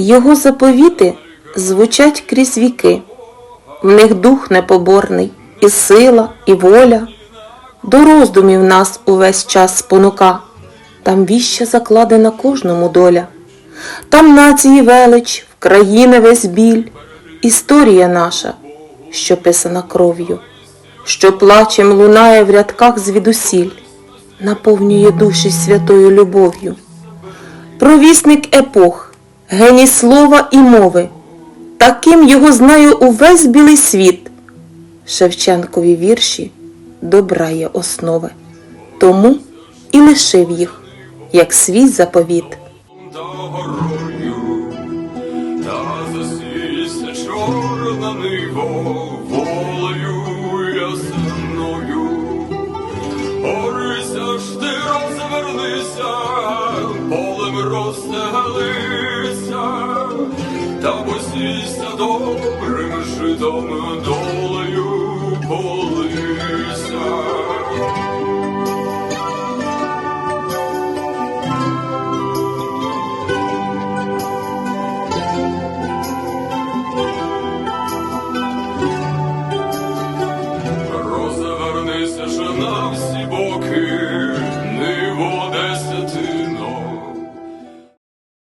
Його заповіти звучать крізь віки, в них дух непоборний, і сила, і воля. До роздумів нас увесь час спонука, там віща закладена кожному доля. Там нації велич, в країни весь біль, історія наша, що писана кров'ю, що плачем лунає в рядках звідусіль, наповнює душі святою любов'ю. Провісник епох, геній слова і мови, таким його знає увесь білий світ. Шевченкові вірші добра є основи, тому і лишив їх, як свій заповіт. та та чорна вернися, полем розстелися, та посійся добрим житом долею полися. Розвернися ж на всі боки.